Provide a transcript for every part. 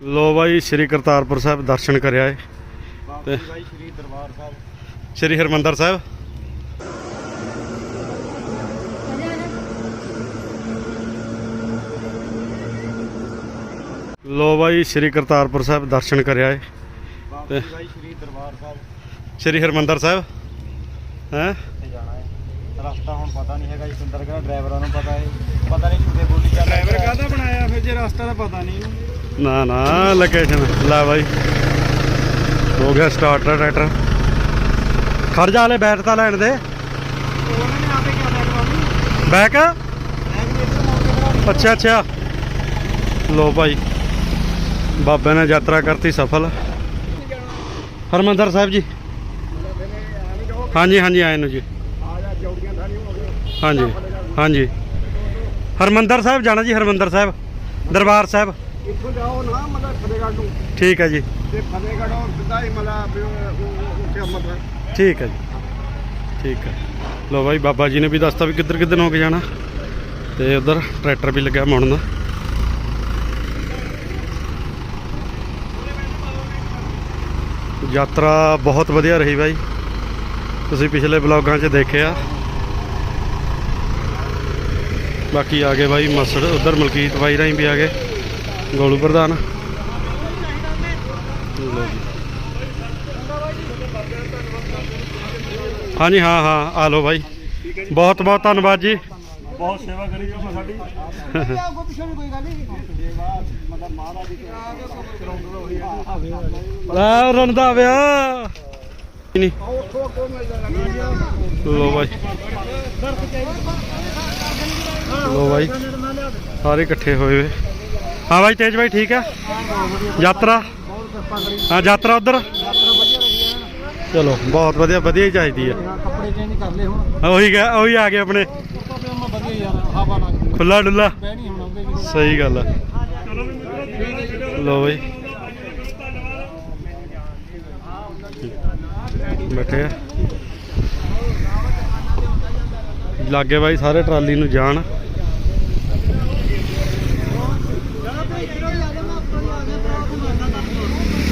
ਲੋ ਬਾਈ ਸ੍ਰੀ ਕਰਤਾਰਪੁਰ ਸਾਹਿਬ ਦਰਸ਼ਨ ਕਰਿਆ ਏ। ਜੀ ਸ਼੍ਰੀ ਦਰਬਾਰ ਸਾਹਿਬ। ਸ੍ਰੀ ਹਰਮੰਦਰ ਸਾਹਿਬ। ਲੋ ਬਾਈ ਸ੍ਰੀ ਕਰਤਾਰਪੁਰ ਸਾਹਿਬ ਦਰਸ਼ਨ ਕਰਿਆ ਏ। ਬਾਬਾ ਜੀ ਸ਼੍ਰੀ ਦਰਬਾਰ ਸਾਹਿਬ। ਸ੍ਰੀ ਹਰਮੰਦਰ ਸਾਹਿਬ। ਹੈ? ਤੇ ਰਸਤਾ ਹੁਣ ਪਤਾ ਨਹੀਂ ਹੈਗਾ ਜੀ ਸੁੰਦਰਗੜ੍ਹ ਡਰਾਈਵਰਾਂ ਨੂੰ ਪਤਾ ਹੈ ਪਤਾ ਨਹੀਂ ਝੂਠੇ ਬੋਲੀ ਚੱਲ ਡਰਾਈਵਰ ਕਾਹਦਾ ਬਣਾਇਆ ਫਿਰ ਜੇ ਰਸਤਾ ਦਾ ਪਤਾ ਨਹੀਂ। ਨਾ ਨਾ ਲੋਕੇਸ਼ਨ ਲੈ ਬਾਈ। ਹੋ ਗਿਆ ਸਟਾਰਟ ਟਰੈਕਟਰ ਖੜ ਜਾ ਹਲੇ, ਬੈਠ ਤਾਂ ਲੈਣ ਦੇ। ਬੈਕ ਮੈਂ ਅੱਛਾ ਅੱਛਾ। ਲੋ ਭਾਈ ਬਾਬੇ ਨੇ ਯਾਤਰਾ ਕਰਤੀ ਸਫਲ। ਹਰਮੰਦਰ ਸਾਹਿਬ ਜੀ। ਹਾਂਜੀ ਹਾਂਜੀ, ਆਏ ਨੂੰ ਜੀ। ਹਾਂਜੀ ਹਾਂਜੀ। ਹਰਮੰਦਰ ਸਾਹਿਬ ਜਾਣਾ ਜੀ, ਹਰਮੰਦਰ ਸਾਹਿਬ। ਦਰਬਾਰ ਸਾਹਿਬ। ਇੱਥੋਂ ਜਾਓ ਨਾ ਮਤਲਬ ਫਤਿਹਗੜ੍ਹ ਨੂੰ। ਠੀਕ ਹੈ ਜੀ। ਤੇ ਫਤਿਹਗੜ੍ਹੋਂ ਸਿੱਧਾ ਹੀ ਮਤਲਬ ਉੱਥੇ ਅੰਮ੍ਰਿਤਸਰ। ਠੀਕ ਹੈ ਜੀ। ਠੀਕ ਹੈ। ਲੋ ਭਾਈ ਬਾਬਾ ਜੀ ਨੇ ਵੀ ਦੱਸਤਾ ਵੀ ਕਿੱਧਰ ਕਿੱਧਰ ਹੋ ਕੇ ਜਾਣਾ। ਤੇ ਉਧਰ ਟਰੈਕਟਰ ਵੀ ਲੱਗਿਆ ਮੁੜਨ ਦਾ। ਯਾਤਰਾ ਬਹੁਤ ਵਧੀਆ ਰਹੀ ਬਾਈ। ਤੁਸੀਂ ਪਿਛਲੇ ਬਲੌਗਾਂ 'ਚ ਦੇਖਿਆ। ਬਾਕੀ ਆ ਗਏ ਬਾਈ ਮਸੜ ਉਧਰ ਮਲਕੀਤ ਬਾਈ ਰਾਹੀਂ ਵੀ ਆ ਗਏ। ਗੋਲੂ ਪ੍ਰਧਾਨ। ਹਾਂਜੀ ਹਾਂ ਹਾਂ ਆ ਲਓ ਬਾਈ। ਬਹੁਤ ਬਹੁਤ ਧੰਨਵਾਦ ਜੀ। ਬਹੁਤ ਸੇਵਾ ਕਰੀ ਜੋ ਸਾਡੀ। ਅੱਗੋਂ ਪਿੱਛੋਂ ਵੀ ਕੋਈ ਗੱਲ ਨਹੀਂ ਸੇਵਾ ਮਤਲਬ ਮਹਾਰਾਜ ਦੀ ਕਰਾਉਂਦਾ ਹੋਈ ਹੈ ਲੈ ਰਣਦਾ ਵਿਆ ਨਹੀਂ ਲੋ ਬਾਈ। ਲੋ ਬਾਈ ਸਾਰੇ ਇਕੱਠੇ ਹੋਏ ਵੇ ਹਾਂ ਬਾਈ ਤੇਜ ਬਾਈ ਠੀਕ ਹੈ? ਯਾਤਰਾ? ਹਾਂ ਯਾਤਰਾ ਉਧਰ? ਚਲੋ ਬਹੁਤ ਵਧੀਆ ਵਧੀਆ ਹੀ ਚਾਹੀਦੀ ਹੈ। ਕੱਪੜੇ ਚੇਂਜ ਕਰ ਲਏ ਹੁਣ। ਉਹੀ ਗਿਆ ਉਹੀ ਆ ਗਏ ਆਪਣੇ। ਖੁੱਲਾ ਡੁੱਲਾ ਸਹੀ ਗੱਲ ਹੈ ਲੋ ਬਾਈ। ਬੈਠੇ ਆ। ਲਾਗੇ ਬਾਈ ਸਾਰੇ ਟਰਾਲੀ ਨੂੰ ਜਾਣ।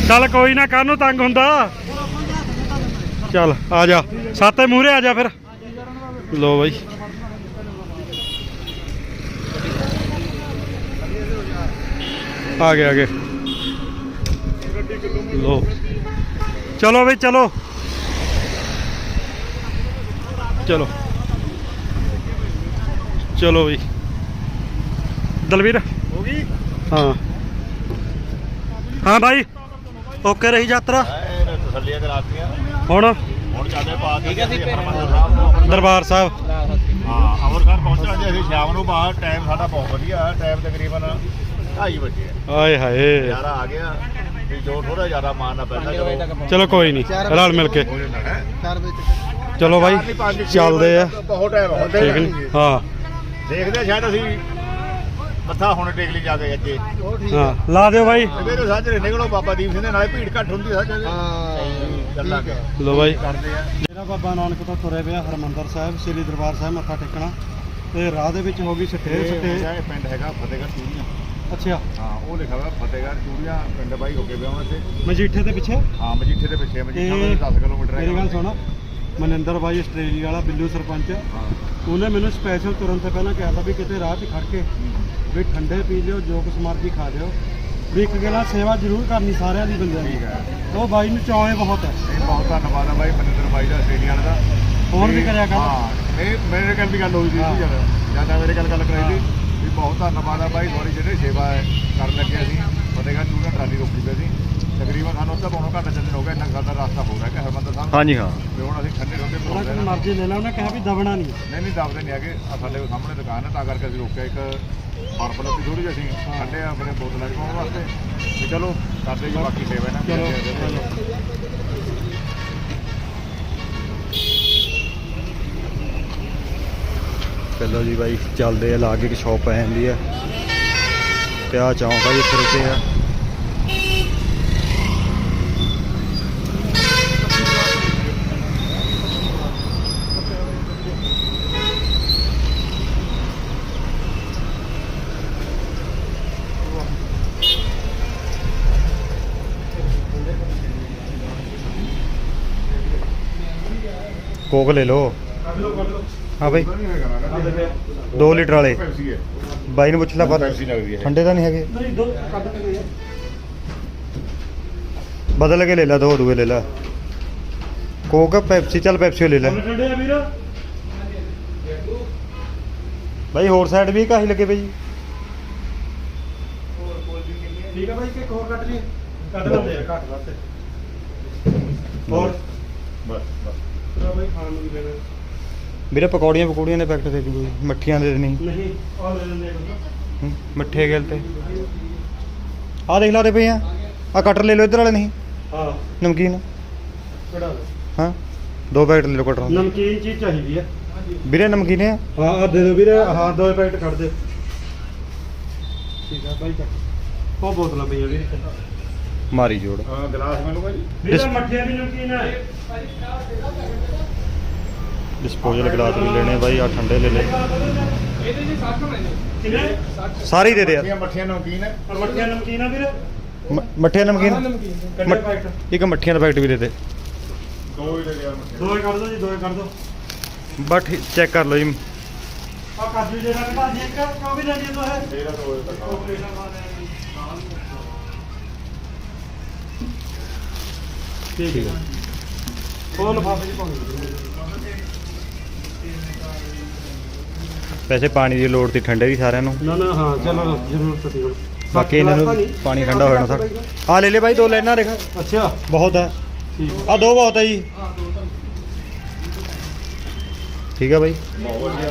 ਚੱਲ ਕੋਈ ਨਾ ਕਾਹਨੂੰ ਤੰਗ ਹੁੰਦਾ। ਚੱਲ ਆ ਜਾ। ਸਾਤੇ ਮੂਹਰੇ ਆ ਜਾ ਫਿਰ। ਲੋ ਬਾਈ। ਆ ਗਏ ਆ ਗਏ। ਲੋ ਚਲੋ ਬਈ ਚਲੋ। ਚਲੋ। ਚਲੋ ਬਈ। ਦਲਵੀਰ। ਹੋ ਗਈ? ਹਾਂ। ਹਾਂ ਭਾਈ ਓਕੇ ਰਹੀ ਯਾਤਰਾ? ਤਸੱਲੀਆਂ ਕਰਾਤੀਆਂ ਹੁਣ? ਹੁਣ ਚੱਲਦੇ ਪਾ ਕੇ ਅਸੀਂ ਹਰਮੰਦਰ ਦਰਬਾਰ ਸਾਹਿਬ। ਹਾਂ ਅਮਰਗੜ੍ਹ ਪਹੁੰਚਣਾ ਜੀ ਅਸੀਂ ਸ਼ਾਮ ਨੂੰ ਬਾਹਰ ਟਾਈਮ ਸਾਡਾ ਬਹੁਤ ਵਧੀਆ ਟਾਈਮ ਤਕਰੀਬਨ 2:30 ਵਜੇ ਹੈ ਆਏ ਹਾਏ। ਯਾਰਾ ਆ ਗਿਆ ਵੀ ਜੋ ਥੋੜਾ ਜ਼ਿਆਦਾ ਮਾਰਨਾ ਪੈਂਦਾ ਚਲੋ ਚਲੋ ਕੋਈ ਨਹੀਂ ਰਲ ਮਿਲ ਕੇ। ਹੋ ਜਾਂਦਾ ਹੈ ਚਲੋ ਬਾਈ, ਚੱਲਦੇ ਆ। ਬਹੁਤ ਟਾਈਮ ਹੁੰਦੇ ਠੀਕ ਨਹੀਂ ਹਾਂ। ਦੇਖਦੇ ਆ ਸ਼ਾਇਦ ਅਸੀਂ ਮੱਥਾ ਹੁਣ ਟੇਕ ਲਈ ਜਾ ਕੇ ਅੱਜੇ ਹਾਂ ਲਾ ਦਿਓ ਬਾਈ। ਸਵੇਰੇ ਸਾਜਰੇ ਨਿਕਲੋ ਬਾਬਾ ਦੀਪ ਸਿੰਘ ਦੇ ਨਾਲੇ ਭੀੜ ਘੱਟ ਹੁੰਦੀ ਸਾਜਰੇ। ਹਾਂ ਗੱਲਾਂ ਹੈ। ਲੋ ਬਾਈ। ਕਰਦੇ ਆ। ਬਾਬਾ ਨਾਨਕ ਤੋਂ ਤੁਰੇ ਪਿਆ ਹਰਮੰਦਰ ਸਾਹਿਬ ਸ੍ਰੀ ਦਰਬਾਰ ਸਾਹਿਬ ਮੱਥਾ ਟੇਕਣਾ। ਤੇ ਰਾਹ ਦੇ ਵਿੱਚ ਹੋ ਗਈ ਸਟੇ ਸਟੇ ਇਹ ਪਿੰਡ ਹੈਗਾ ਫਤਿਹਗੜ੍ਹ ਚੂੜੀਆਂ। ਅੱਛਾ। ਹਾਂ ਉਹ ਲਿਖਿਆ ਹੋਇਆ ਫਤਿਹਗੜ੍ਹ ਚੂੜੀਆਂ ਪਿੰਡ ਬਾਈ ਹੋ ਕੇ ਵਿਆਹ ਤੇ। ਮਜੀਠੇ ਦੇ ਪਿੱਛੇ? ਹਾਂ ਮਜੀਠੇ ਦੇ ਪਿੱਛੇ ਮਜੀਠਾ ਇਹ ਤੋਂ 10 ਕਿਲੋਮੀਟਰ ਮੇਰੀ ਗੱਲ ਸੁਣ। ਮਨਿੰਦਰ ਬਾਈ ਆਸਟ੍ਰੇਲੀਆ ਵਾਲਾ ਬਿੱਲੂ ਸਰਪੰਚ। ਹਾਂ। ਉਹਨੇ ਮੈਨੂੰ ਸਪੈਸ਼ਲ ਤੁਰਨ ਤੋਂ ਪਹਿਲਾਂ ਕਿਹਾ ਸੀ ਵੀ ਕਿਤੇ ਰਾਹ 'ਚ ਖੜ ਕੇ ਵੀ ਠੰਡੇ ਪੀ ਲਿਓ ਜੋ ਕੁਛ ਮਰਜ਼ੀ ਖਾ ਲਿਓ। ਵੀ ਇੱਕ ਗੱਲਾਂ ਸੇਵਾ ਜ਼ਰੂਰ ਕਰਨੀ ਸਾਰਿਆਂ ਦੀ ਬੰਦਿਆਂ ਠੀਕ ਦੀ। ਹੈ ਉਹ ਬਾਈ ਨੂੰ ਚਾਅ ਬਹੁਤ ਹੈ। ਇਹ ਬਹੁਤ ਧੰਨਵਾਦ ਆ ਬਾਈ ਮਨਿੰਦਰ ਬਾਈ ਦਾ ਆਸਟ੍ਰੇਲੀਆ ਵਾਲਾ ਦਾ। ਫੋਨ ਵੀ ਕਰਿਆ ਕਰ। ਹਾਂ ਇਹ ਮੇਰੇ ਨਾਲ ਵੀ ਗੱਲ ਹੋਈ ਸੀ ਹਾਂ। ਜਦ ਜ਼ਿਆਦਾ ਮੇਰੇ ਗੱਲ ਕਰਾਈ ਸੀ। ਵੀ ਬਹੁਤ ਧੰਨਵਾਦ ਆ ਬਾਈ ਤੁਹਾਡੀ ਜਿਹੜੇ ਸੇਵਾ ਹੈ ਕਰਨ ਲੱਗੇ ਅਸੀਂ। ਫਤਿਹਗੜ੍ਹ ਚੂੜੀਆਂ ਟਰਾਲੀ ਰੋਕੀ ਪਈ ਸੀ। ਤਕਰੀਬਨ ਸਾਨੂੰ ਅੱਧਾ ਪੌਣਾ ਘੰਟਾ ਚੱਲਣ ਹੋ ਗਿਆ ਇੰਨਾ ਕੁ ਸਾਡਾ ਰਸਤਾ ਹੋ ਰਿਹਾ ਕਿ ਹਰਮੰਦਰ ਸਾਹਿਬ ਹਾਂਜੀ ਹਾਂ। ਤੇ ਹੁਣ ਅਸੀਂ ਠੰਡੇ ਰੋਕੇ ਉਹਨਾਂ ਪਹੁੰਚ ਕੋਲ ਗਏ ਮਰਜ਼ੀ ਲੈ ਲਾ ਉਹਨੇ ਕਿਹਾ ਵੀ ਦਬਣਾ ਨਹੀਂ। ਨਹੀਂ ਨਹੀਂ ਦੱਬਦੇ ਨਹੀਂ ਹੈਗੇ। ਆ ਸਾਡੇ ਕੋਲ ਸਾਹਮਣੇ ਦੁਕਾਨ ਹੈ ਤਾਂ ਕਰਕੇ ਅਸੀਂ ਰੋਕਿਆ ਇੱਕ ਬਰਫ ਲੱਤੀ ਥੋੜੀ ਜਿਹੀ ਅਸੀਂ ਠੰਡੇ ਆਪਣੇ ਬੋਤਲਾਂ 'ਚ ਪਾਉਣ ਵਾਸਤੇ। ਤੇ ਚਲੋ ਕਰਦੇ ਜੀ ਬਾਕੀ ਸੇਵਾ। ਚਲੋ ਚਲੋ। ਚਲੋ ਜੀ ਬਾਈ ਚੱਲਦੇ ਆ ਲਾਗੇ ਇੱਕ ਸ਼ਾਪ ਪੈ ਜਾਂਦੀ ਆ। ਤੇ ਆ ਚੌਂਕ ਆ ਜਿੱਥੇ ਰੁਕੇ ਆ। ਕੋਕ ਲੈ ਲਓ। ਲਓ ਲਓ ਹਾਂ ਬਾਈ। ਨਹੀਂ ਹੈਗਾ ਨਾ ਆ ਦੇ ਪਿਆ 2 ਲੀਟਰ ਵਾਲੇ। ਪੈਪਸੀ ਹੈ ਬਾਈ ਨੂੰ ਪੁੱਛ ਲੈ ਪਰ ਹੈ। ਠੰਡੇ ਤਾਂ ਨਹੀਂ ਹੈਗੇ। ਬਦਲ ਕੇ ਲੈ ਲੈ ਦੋ ਦੂਏ ਲੈ ਲੈ। ਕੋਕ ਪੈਪਸੀ ਚੱਲ ਪੈਪਸੀ ਲੈ ਲੈ। ਹੁਣ ਠੰਡੇ ਆ ਵੀਰ? ਬਾਈ ਹੋਰ ਸਾਈਡ ਵੀ ਕਾਹੀ ਲੱਗੇ ਪਈ ਜੀ ਠੀਕ ਆ ਬਾਈ ਕਿ ਹੋਰ ਕੱਢ ਲਈ। ਆ। ਘੱਟ ਵਾਸਤੇ ਹੋਰ। ਬਸ ਬਸ। ਚਲੋ ਬਾਈ ਖਾਣ ਨੂੰ ਵੀ ਲੈਣਾ ਵੀਰੇ ਪਕੌੜੀਆਂ ਪਕੌੜੀਆਂ ਦੇ ਪੈਕਟ ਦੇ ਦੀ ਕੋਈ ਮੱਠੀਆਂ ਦੇ ਦੇਣੀ। ਨਹੀਂ ਆ ਲੈ ਹੂੰ, ਮਿੱਠੇ ਗੇਲ ਤੇ। ਆ ਦੇਖ ਲਾ ਦੇ ਪਏ ਆ। ਆ ਕਟਰ ਲੈ ਲਓ ਇੱਧਰ ਵਾਲੇ ਨਹੀਂ ਹਾਂ। ਨਮਕੀਨ। ਲਓ ਹਾਂ ਦੋ ਪੈਕਟ ਲੈ ਲਓ ਕਟਰ ਦੇ। ਨਮਕੀਨ ਚੀਜ਼ ਚਾਹੀਦੀ ਆ। ਵੀਰੇ ਨਮਕੀਨ ਆ? ਹਾਂ ਆ ਦੇ ਦਿਓ ਵੀਰੇ ਹਾਂ ਦੋ ਪੈਕਟ ਕੱਢ ਦਿਓ। ਠੀਕ ਆ ਬਾਈ ਚੱਕ। ਉਹ ਬੋਤਲਾਂ ਪਈਆਂ ਵੀਰੇ। ਮਾਰੀ ਜੋੜ। ਹਾਂ ਗਲਾਸ ਮੈਨੂੰ ਭਾਜੀ। ਵੀਰੇ ਡਿਸ- ਮੱਠੀਆਂ ਵੀ ਨਮਕੀਨ ਆ ਡਿਸਪੋਜ਼ਲ ਗਲਾਸ ਵੀ ਲੈਣੇ ਬਾਈ ਆ ਠੰਡੇ ਲੈ ਲੈ ਕਿੰਨੇ? ਸਾਰੇ ਹੀ ਦੇ ਦੇ ਯਾਰ ਮੱਠੀਆਂ ਨਮਕੀਨ ਹੈ। ਆ ਮੱਠੀਆਂ ਨਮਕੀਨ ਆ ਵੀਰੇ? ਮੱਠੀਆਂ ਨਮਕੀਨ? ਇੱਕ ਮੱਠੀਆਂ ਦਾ ਪੈਕਟ ਵੀ ਦੇ ਦੇ। ਦੋ ਹੀ ਲੈ ਲਿਆ ਮੱਠੀਆਂ। ਦੋਏ ਕੱਢ ਦਿਓ ਜੀ ਦੋਏ ਕੱਢ ਦਿਓ ਬਟ ਚੈੱਕ ਕਰ ਲਓ ਜੀ। ਆ ਕਾਜੂ ਜਿਹੜਾ ਕਢਾ ਦੀ ਇੱਕ ਕਿਉਂ ਵੀ ਲੈਣੀ ਤੋ ਹੈ ਤੇਰਾ ਦੋ ਤੱਕ। ਠੀਕ ਹੈ। ਉਹ ਲਫਾਫੇ ਚ ਪਾਉਂਦੇ ਵੈਸੇ ਪਾਣੀ ਦੀ ਲੋੜ ਤੀ ਠੰਡੇ ਦੀ ਸਾਰਿਆਂ ਨੂੰ। ਨਾ ਨਾ ਹਾਂ ਚਲੋ ਜ਼ਰੂਰ ਸੀ ਹੁਣ। ਬਾਕੀ ਇਹਨਾਂ ਨੂੰ ਪਾਣੀ ਠੰਡਾ ਹੋ ਜਾਣਾ ਸਾਡਾ ਆ ਲੈ ਲੈ ਬਾਈ ਦੋ ਲੈਣਾ ਦੇਖ। ਅੱਛਾ। ਬਹੁਤ ਹੈ ਠੀਕ। ਆ ਦੋ ਬਹੁਤ ਹੈ ਜੀ। ਠੀਕ ਹੈ ਬਾਈ। ਬਹੁਤ ਵਧੀਆ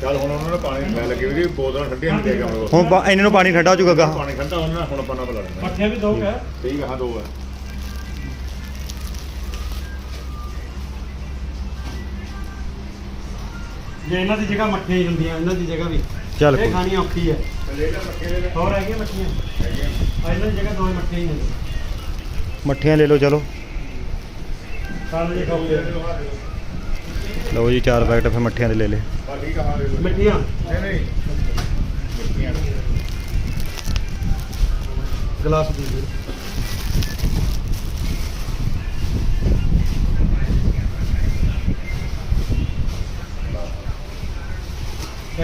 ਚੱਲ ਹੁਣ ਉਹਨਾਂ ਨੇ ਪਾਣੀ ਲੈ ਲੱਗੇ ਵੀ ਬੋਤਲਾਂ ਠੰਡੀਆਂ ਨਹੀਂ ਦੇ ਕੇ ਆਉਂਦੇ ਹੁਣ ਇਹਨਾਂ ਨੂੰ ਪਾਣੀ ਠੰਡਾ ਹੋ ਜਾਊਗਾ ਗਾ। ਪਾਣੀ ਠੰਡਾ ਉਹਨਾਂ ਨੇ ਹੁਣ ਆਪਾਂ ਨਾ ਬੁਲਾ ਲੈਣਾ ਪੱਠੇ ਵੀ ਦੋ ਹੈ। ਠੀਕ ਹੈ ਹਾਂ ਦੋ ਹੈ। ਜੇ ਇਹਨਾਂ ਦੀ ਜਗ੍ਹਾ ਮੱਠੀਆਂ ਹੀ ਹੁੰਦੀਆਂ ਇਹਨਾਂ ਦੀ ਜਗ੍ਹਾ ਵੀ। ਚੱਲ ਇਹ ਕੋਈ ਖਾਣੀ ਔਖੀ ਹੈ ਹੋਰ ਹੈਗੀਆਂ ਮੱਠੀਆਂ? ਆ ਇਹਨਾਂ ਦੀ ਜਗ੍ਹਾ ਦੋ ਹੀ ਮੱਠੀਆਂ ਹੀ ਨੇ। ਮੱਠੀਆਂ ਲੈ ਲਓ ਚਲੋ। ਕਾਲ ਜੇ ਖਾਓਗੇ ਲਓ ਜੀ ਚਾਰ ਪੈਕਟ ਫਿਰ ਮੱਠੀਆਂ ਦੇ ਲੈ ਲੈ ਬਸ ਠੀਕ ਹੈ ਹਾਂ ਲੈ ਲਓ ਮਿੱਠੀਆਂ? ਨਹੀਂ ਨਹੀਂ। ਮੱਠੀਆਂ ਗਲਾਸ ਦੇ ਦਿਓ।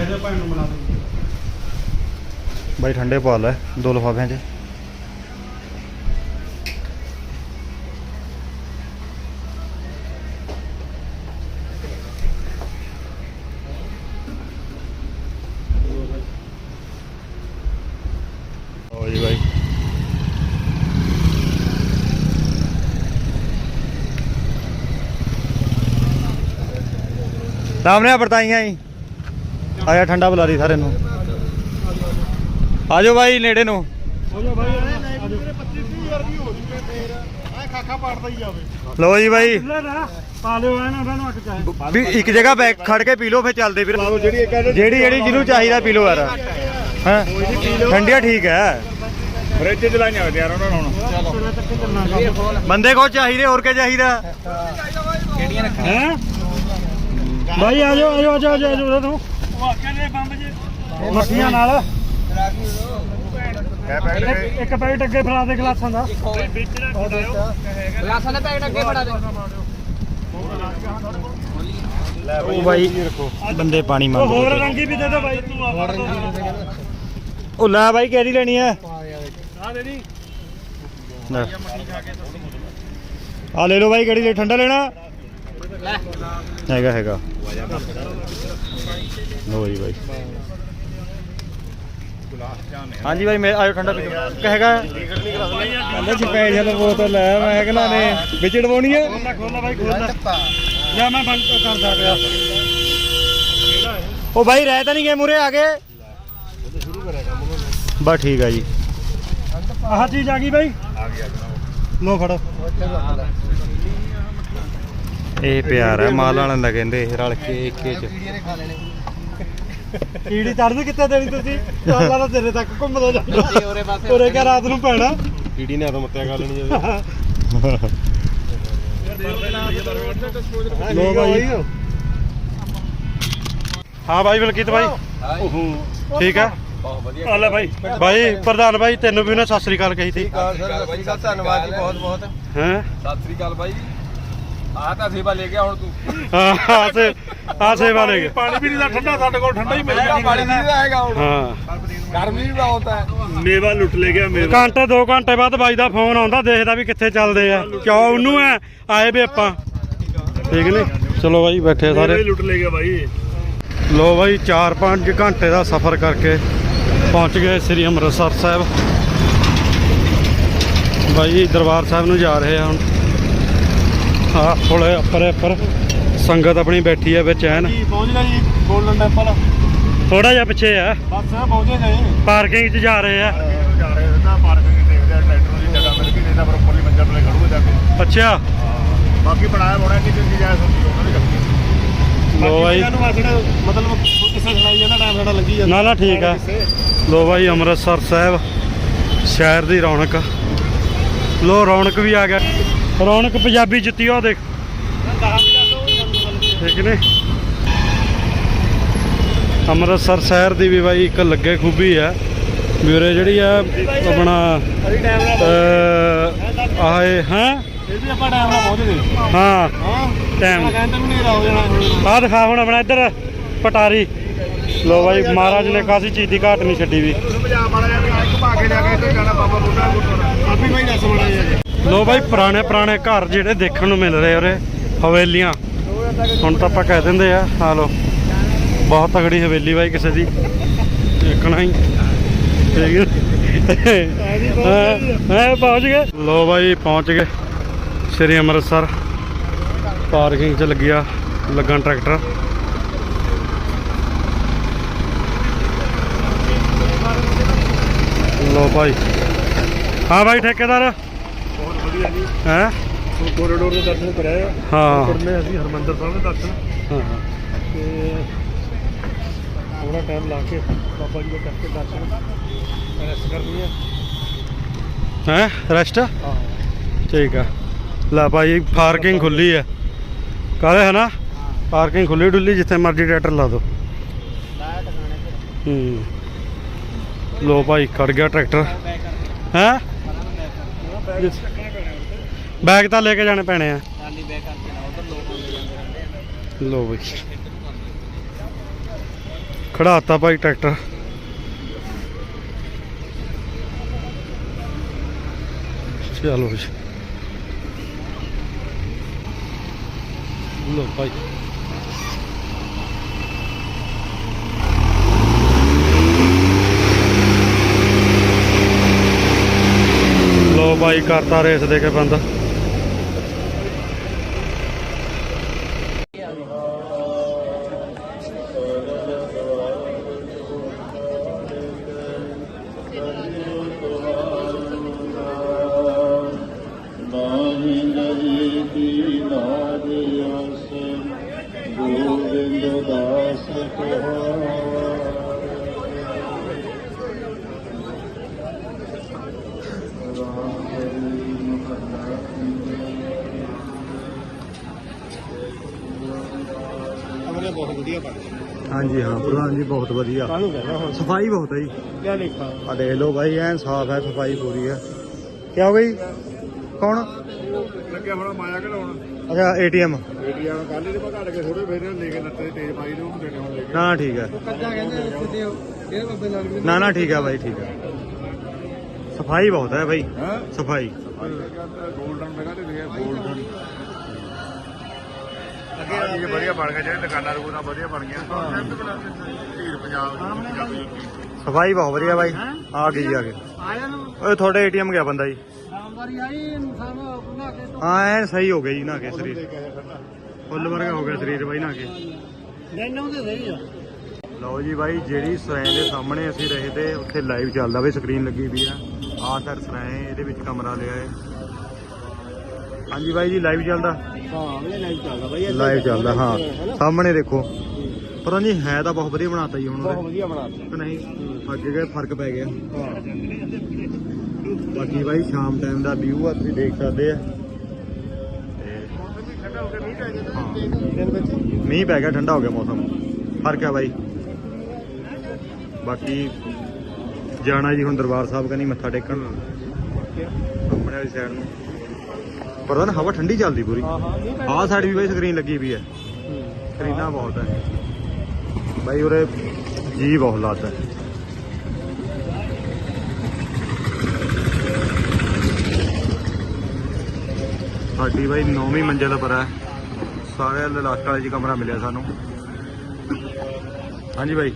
ਕਹਿ ਦਿਓ ਭੈਣ ਨੂੰ ਬਣਾ ਦੇ ਬਾਈ ਠੰਡੇ ਪਾ ਲੈ, ਦੋ ਲਫਾਫਿਆਂ 'ਚ। ਲਓ ਜੀ ਬਾਈ। ਸਾਹਮਣੇ ਵਰਤਾਈਆਂ ਜੀ। ਆਇਆ ਠੰਡਾ ਬੁਲਾ ਦੀ ਸਾਰੇ ਨੂੰ। ਆਜੋ ਬਾਈ ਨੇੜੇ ਨੂੰ। ਹੋ ਜਾ ਭਾਈ ਲੈ ਵੀ ਇੱਕ ਜਗ੍ਹਾ ਬੈਕ ਖੜ ਕੇ ਪੀ ਲਓ ਫਿਰ ਚੱਲਦੇ ਫਿਰ ਜਿਹੜੀ ਜਿਹੜੀ ਜਿਹਨੂੰ ਚਾਹੀਦਾ ਪੀ ਲਓ ਯਾਰ। ਹਾਂ? ਠੰਡੀਆਂ ਠੀਕ ਹੈ ਫ੍ਰਿਜ ਚ ਲਾਈਆਂ ਹੋਈਆਂ ਯਾਰ ਉਹਨਾਂ ਨੂੰ ਬੰਦੇ ਕੋ ਚਾਹੀਦੇ ਹੋਰ ਕੀ ਚਾਹੀਦਾ? ਹੈ? ਭਾਈ ਆ ਜਾਓ ਆ ਜਾਓ ਆ ਜਾਓ ਆ ਜਾਓ ਆ ਜਾਓ ਵਾਕਿਆ ਨੇ ਬੰਬ ਜੇ ਮੱਖੀਆਂ ਨਾਲ। ਪੈਕਟ ਇੱਕ- ਇੱਕ ਪੈਕਟ ਅੱਗੇ ਫੜਾ ਦੇ ਗਲਾਸਾਂ ਦਾ। ਗਲਾਸਾਂ ਦੇ ਪੈਕਟ ਅੱਗੇ ਫੜਾ ਦੇ। ਉਹ ਬਾਈ ਬੰਦੇ ਪਾਣੀ ਉਹ ਹੋਰ ਮੰਗਦੇ ਰੰਗੀ ਵੀ ਦੇ ਦੇ ਭਾਈ ਤੂੰ ਆ ਫੜ ਉਹ ਲੈ ਬਾਈ ਕਿਹੜੀ ਲੈਣੀ ਹੈ ਆ ਲੈ। ਆ ਲੈ ਲਓ ਬਾਈ ਕਿਹੜੀ ਲੈ ਠੰਡਾ ਲੈਣਾ? ਲੈ। ਹੈਗਾ ਹੈਗਾ। ਜੀ ਬਾਈ। ਹਾਂਜੀ ਬਾਈ ਮੈਂ ਆਇਓ ਠੰਡਾ ਪੀ ਕੇ ਹੈਗਾ ਕਹਿੰਦਾ ਸਪੈਸ਼ਲ ਬੋਤਲ ਲੈ ਮੈਂ ਕਹਿੰਦਾ ਨੇ। ਵਿੱਚ ਡਵਾਉਣੀ ਹੈ? ਖੋਲਾ ਖੋਲਾ ਭਾਈ ਖੋਲਾ ਜਾਂ ਮੈਂ ਬੰਦ ਕਰਦਾ ਪਿਆ। ਉਹ ਬਾਈ ਰਹਿ ਤਾਂ ਨਹੀਂ ਗਏ ਮੂਰੇ ਆ ਗਏ ਬਸ ਠੀਕ ਆ ਜੀ। ਆਹ ਚੀਜ਼ ਆ ਗਈ ਭਾਈ ਆ ਗਿਆ ਲੋ ਫੜੋ। ਇਹ ਪਿਆਰ ਹੈ ਮਾਲ ਵਾਲਿਆਂ ਦਾ ਕਹਿੰਦੇ ਇਹ ਰਲ ਕੇ ਇੱਕੇ ਚ। ਕੀੜੀ ਤੜਨ ਕਿੱਥੇ ਦੇਣੀ ਤੁਸੀਂ? ਤੇਰੇ ਤੱਕ ਘੁੰਮਦਾ ਜਾਂਦਾ ਉਰੇ ਪਾਸੇ ਉਰੇ ਕਾ ਰਾਤ ਨੂੰ ਪੈਣਾ। ਕੀੜੀ ਨੇ ਤਾਂ ਮੱਤਿਆ ਕਰ ਲੈਣੀ ਲੋ ਭਾਈ ਹਾਂ ਭਾਈ ਬਲਕੀਤ ਭਾਈ ਠੀਕ ਆ। ਬਹੁਤ ਵਧੀਆ। ਲੈ ਭਾਈ ਭਾਈ ਪ੍ਰਧਾਨ ਭਾਈ ਤੈਨੂੰ ਵੀ ਉਹਨੇ ਸਤਿ ਸ੍ਰੀ ਅਕਾਲ ਕਹੀ ਸੀ ਧੰਨਵਾਦ ਜੀ ਬਹੁਤ ਬਹੁਤ ਹੈ? ਸਤਿ ਸ੍ਰੀ ਅਕਾਲ ਬਾਈ। ਆਹ ਤਾਂ ਸੇਵਾ ਲੈ ਗਿਆ ਹੁਣ ਤੂੰ। ਹਾਂ ਆ ਸੇ ਆ ਸੇਵਾ ਲੈ ਗਏ ਪਾਣੀ ਵੀ ਨਹੀਂ ਦਾ ਠੰਡਾ ਸਾਡੇ ਕੋਲ ਠੰਡਾ ਹੀ ਮਿਲ ਮਹਿੰਗਾ ਪਾਣੀ ਨਹੀਂ ਆਏਗਾ ਹੁਣ। ਹਾਂ। ਗਰਮੀ ਵੀ ਬਹੁਤ ਹੈ। ਮੇਵਾ ਲੁੱਟ ਲੈ ਗਿਆ ਮੇਵਾ। ਘੰਟੇ 2 ਘੰਟੇ ਬਾਅਦ ਬਾਈ ਦਾ ਫੋਨ ਆਉਂਦਾ ਦੇਖਦਾ ਵੀ ਕਿੱਥੇ ਚੱਲਦੇ ਆ। ਕਿਉਂ ਉਹਨੂੰ ਐ? ਆਏ ਵੀ ਆਪਾਂ। ਠੀਕ ਨੇ? ਚਲੋ ਬਾਈ ਬੈਠੇ ਸਾਰੇ। ਲੁੱਟ ਲੈ ਗਿਆ ਬਾਈ। ਲੋ ਬਾਈ 4-5 ਘੰਟੇ ਦਾ ਸਫ਼ਰ ਕਰਕੇ ਪਹੁੰਚ ਗਏ ਸ੍ਰੀ ਅੰਮ੍ਰਿਤਸਰ ਸਾਹਿਬ। ਬਾਈ ਦਰਬਾਰ ਸਾਹਿਬ ਨੂੰ ਜਾ ਰਹੇ ਆ ਹੁਣ। ਆ ਥੋੜੇ ਉੱਪਰ ਉੱਪਰ। ਸੰਗਤ ਆਪਣੀ ਬੈਠੀ ਆ ਵਿੱਚ ਐਨ। ਪਹੁੰਚ ਗਿਆ ਜੀ ਗੋਲਡਨ ਟੈਂਪਲ। ਥੋੜਾ ਜਿਹਾ ਪਿੱਛੇ ਆ। ਬਸ ਪਹੁੰਚੇ ਗਏ। ਪਾਰਕਿੰਗ 'ਚ ਜਾ ਰਹੇ ਆ। ਜਾ ਰਹੇ ਤਾਂ ਪਾਰਕਿੰਗ ਦੇਖਦੇ ਆ ਟਰੈਕਟਰ ਦੀ ਜਗ੍ਹਾ ਮਿਲ ਗਈ ਨਹੀਂ ਤਾਂ ਫਿਰ ਉੱਪਰਲੀ ਮੰਜ਼ਲ ਤੇ ਖੜੂਗਾ ਜਾ ਕੇ। ਅੱਛਾ। ਬਾਕੀ ਬਣਾਇਆ ਹੋਣਾ ਕਿ ਜਿੰਦੀ ਜਾਇਜ਼ ਹੁੰਦੀ ਉਹਨਾਂ ਦੀ ਰੱਖੀ ਲੋ ਬਾਈ। ਨੂੰ ਆਸੜਾ ਮਤਲਬ ਕਿਸੇ ਸੁਣਾਈ ਜਾਂਦਾ ਟਾਈਮ ਸਾਡਾ ਲੱਗੀ ਜਾਂਦਾ। ਨਾ ਨਾ ਠੀਕ ਆ। ਲੋ ਬਾਈ ਅੰਮ੍ਰਿਤਸਰ ਸਾਹਿਬ ਸ਼ਹਿਰ ਦੀ ਰੌਣਕ। ਲੋ ਰੌਣਕ ਵੀ ਆ ਗਿਆ। ਰੌਣਕ ਪੰਜਾਬੀ ਜੁੱਤੀ ਉਹ ਦੇਖ। ਠੀਕ ਨੇ? ਅੰਮ੍ਰਿਤਸਰ ਸ਼ਹਿਰ ਦੀ ਵੀ ਬਾਈ ਇੱਕ ਲੱਗੇ ਖੂਬੀ ਆ। ਵੀਰੇ ਜਿਹੜੀ ਆ ਆਪਣਾ ਆਏ ਹਾਂ ਇਹ ਵੀ ਆਪਾਂ ਟਾਈਮ ਨਾਲ ਪਹੁੰਚ ਗਏ। ਹਾਂ। ਹਾਂ। ਟਾਈਮ ਆ ਦਿਖਾ ਹੁਣ ਆਪਣਾ ਇੱਧਰ ਪਟਾਰੀ। ਲੋ ਬਾਈ ਮਹਾਰਾਜ ਨੇ ਕਾਸੀ ਚੀਜ਼ ਦੀ ਘਾਟ ਨਹੀਂ ਛੱਡੀ ਵੀ। ਸਮਝਾ ਮਾੜਾ ਜਿਹਾ ਵੀ ਅੱਜ ਘੁਮਾ ਕੇ ਜਾ ਕੇ ਇੱਥੇ ਜਾਣਾ ਬਾਬਾ ਬੁੱਢਾ ਗੁਰਦੁਆਰਾ ਆਪੀ ਬਾਈ ਦੱਸ ਬੜਾ ਜੀ ਲੋ ਬਾਈ, ਪੁਰਾਣੇ ਪੁਰਾਣੇ ਘਰ ਜਿਹੜੇ ਦੇਖਣ ਨੂੰ ਮਿਲ ਰਹੇ ਉਰੇ, ਹਵੇਲੀਆਂ। ਹੁਣ ਤਾਂ ਆਪਾਂ ਕਹਿ ਦਿੰਦੇ ਆ ਆ ਲੋ ਬਹੁਤ ਤਗੜੀ ਹਵੇਲੀ ਬਾਈ ਕਿਸੇ ਦੀ। ਦੇਖਣਾ ਹੀ। ਠੀਕ ਹੈ, ਪਹੁੰਚ ਗਏ? ਲੋ ਬਾਈ, ਪਹੁੰਚ ਗਏ। ਸ੍ਰੀ ਅੰਮ੍ਰਿਤਸਰ। ਪਾਰਕਿੰਗ 'ਚ ਲੱਗਿਆ ਲੱਗਣ ਟਰੈਕਟਰ। ਲੋ ਭਾਈ ਹਾਂ ਭਾਈ ਠੇਕੇਦਾਰ। ਵਧੀਆ ਜੀ। ਹੈ? ਕੋਰੀਡੋਰ ਦੇ ਦਰਸ਼ਨ ਕਰਾਏ ਆ। ਹਾਂ। ਕਰਨੇ ਅਸੀਂ ਹਰਮੰਦਰ ਸਾਹਿਬ ਦੇ ਦਰਸ਼ਨ। ਹਾਂ ਤੇ ਥੋੜਾ ਟਾਈਮ ਲਾ ਕੇ ਬਾਬਾ ਜੀ ਦੇ ਕਰਕੇ ਦਰਸ਼ਨ ਰੈਸਟ ਕਰਨੀ ਹੈ ਹੈ? ਰੈਸਟ ਹਾਂ। ਠੀਕ ਆ। ਲੈ ਭਾਈ ਪਾਰਕਿੰਗ ਖੁੱਲੀ ਹੈ ਕਾਲੇ ਹੈ। ਨਾ ਪਾਰਕਿੰਗ ਖੁੱਲੀ ਡੁੱਲੀ ਜਿੱਥੇ ਮਰਜ਼ੀ ਟਰੈਕਟਰ ਲਾ ਦੋ। ਹੂੰ। ਲੋ ਭਾਈ ਖੜ ਗਿਆ ਟਰੈਕਟਰ ਹੈ? ਬੈਗ ਤਾਂ ਲੈ ਕੇ ਜਾਣੇ ਪੈਣੇ ਆ। ਟਾਲੀ ਬੈਕ ਕਰਕੇ ਨਾ ਉਧਰ ਲੋਕ ਆਉਂਦੇ ਜਾਂਦੇ ਰਹਿੰਦੇ ਆ ਲੋ ਬਈ। ਖੜਾਤਾ ਭਾਈ ਟਰੈਕਟਰ। ਚਲੋ ਜੀ ਲੋ ਭਾਈ। ਲੋ ਭਾਈ ਕਰਤਾ ਰੇਸ ਦੇ ਕੇ ਬੰਦ। ਵਧੀਆ ਬਣ ਹਾਂਜੀ ਹਾਂ ਪ੍ਰਧਾਨ ਜੀ ਬਹੁਤ ਵਧੀਆ। ਕਾਹਨੂੰ ਕਹਿੰਦਾ ਹੁਣ ਸਫ਼ਾਈ ਬਹੁਤ ਹੈ ਜੀ। ਕਿਆ ਲਿਖਾ ਆ ਦੇਖ ਲਓ ਬਾਈ ਐਨ ਸਾਫ਼ ਹੈ ਸਫ਼ਾਈ ਪੂਰੀ ਹੈ। ਕੀ ਹੋ ਗਈ? ਕੌਣ? ਲੱਗਿਆ ਹੋਣਾ ਮਾਇਆ ਘੜਾਉਣ ਅੱਛਾ ਏਟੀਐਮ। ਏਟੀਐਮ ਕੱਲ ਇਹਦੇ ਪਾ ਘੜ ਕੇ ਥੋੜੇ ਫੇਰ ਲੈ ਕੇ ਲੱਤੇ ਤੇਜ਼ ਪਾਈ ਦੇ ਉਹ ਦੇਣੇ ਹੁਣ ਲੈ ਕੇ। ਨਾ ਠੀਕ ਹੈ। ਕੱਜਾ ਕਹਿੰਦੇ ਕਿਤੇ ਇਹ ਬੱਬੇ ਨਾਲ ਨਾ ਨਾ ਠੀਕ ਹੈ ਬਾਈ ਠੀਕ ਹੈ ਸਫ਼ਾਈ ਬਹੁਤ ਹੈ ਬਾਈ। ਹਾਂ? ਸਫ਼ਾਈ। ਗੋਲਡਨ ਲਗਾ ਤੇ ਲਿਖਿਆ ਗੋਲਡਨ ਅੱਗੇ ਵਧੀਆ ਬਣ ਗਿਆ ਜਿਹੜੇ ਦੁਕਾਨਾਂ ਰੂਣਾ ਵਧੀਆ ਬਣ ਗਈਆਂ। ਧੀਰ ਪੰਜਾਬ ਦੀ ਪੰਜਾਬੀ ਜੁੱਤੀ ਸਫ਼ਾਈ ਬਹੁਤ ਵਧੀਆ ਬਾਈ। ਆ ਗਈ ਜੀ ਆ ਗਈ। ਓਏ ਤੁਹਾਡੇ ਏਟੀਐਮ ਗਿਆ ਬੰਦਾ ਜੀ। ਰਾਮਦਾਰੀ ਆਈ ਇਨਸਾਨ ਬਣਾ ਕੇ ਤੋਂ। ਹਾਂ ਐਨ ਸਹੀ ਹੋ ਗਿਆ ਜੀ ਨਾ ਕੇ ਸਰੀਰ। ਫੁੱਲ ਵਰਗਾ ਹੋ ਗਿਆ ਸਰੀਰ ਬਾਈ ਨਾ ਕੇ। ਲੈਣੋਂ ਦੇ ਸਹੀ ਆ। ਲਓ ਜੀ ਬਾਈ ਜਿਹੜੀ ਸਰਾਂ ਦੇ ਸਾਹਮਣੇ ਅਸੀਂ ਰਹੇ ਤੇ ਉੱਥੇ ਲਾਈਵ ਚੱਲਦਾ ਵੀ ਸਕਰੀਨ ਲੱਗੀ ਵੀ ਆ। ਆ ਸਰ ਸਰਾਂ ਇਹਦੇ ਵਿੱਚ ਕਮਰਾ ਲਿਆ ਹੈ ਹਾਂਜੀ ਬਾਈ ਜੀ ਲਾਈਵ ਚੱਲਦਾ। ਹਾਂ ਇਹ ਲਾਈਵ ਚੱਲਦਾ ਬਾਈ ਲਾਈਵ ਚੱਲਦਾ ਹਾਂ। ਸਾਹਮਣੇ ਦੇਖੋ। ਪਰ ਜੀ ਹੈ ਤਾਂ ਬਹੁਤ ਵਧੀਆ ਬਣਾਤਾ ਜੀ ਹੁਣ ਬਹੁਤ ਵਧੀਆ ਬਣਾਤਾ। ਨਹੀਂ ਅੱਗੇ ਗਏ ਫ਼ਰਕ ਪੈ ਗਿਆ। ਬਾਕੀ ਬਾਈ ਸ਼ਾਮ ਟਾਈਮ ਦਾ ਵਿਊ ਆ ਤੁਸੀਂ ਦੇਖ ਸਕਦੇ ਆ। ਮੀਂਹ ਪੈ ਗਿਆ ਠੰਡਾ ਹੋ ਗਿਆ ਮੌਸਮ। ਫ਼ਰਕ ਹੈ ਬਾਈ। ਬਾਕੀ ਜਾਣਾ ਜੀ ਹੁਣ ਦਰਬਾਰ ਸਾਹਿਬ ਕਨੀ ਮੱਥਾ ਟੇਕਣ। ਸਾਹਮਣੇ ਵਾਲੀ ਸਾਈਡ ਨੂੰ। ਪਰ ਉਹਦਾ ਹਵਾ ਠੰਡੀ ਚੱਲਦੀ ਪੂਰੀ। ਆਹ ਸਾਈਡ ਵੀ ਬਾਈ ਸਕਰੀਨ ਲੱਗੀ ਵੀ ਹੈ। ਸਕਰੀਨਾਂ ਬਹੁਤ ਹੈ। ਬਾਈ ਉਰੇ ਜੀ ਬਹੁਤ ਲਾਤਾ ਹੈ। ਸਾਡੀ ਬਾਈ ਨੌਵੀਂ ਮੰਜ਼ਿਲ ਪਰ ਹੈ। ਸਾਰੇ ਲਾਸਟ ਵਾਲੇ ਜੀ ਕਮਰਾ ਮਿਲਿਆ ਸਾਨੂੰ। ਹਾਂਜੀ ਬਾਈ।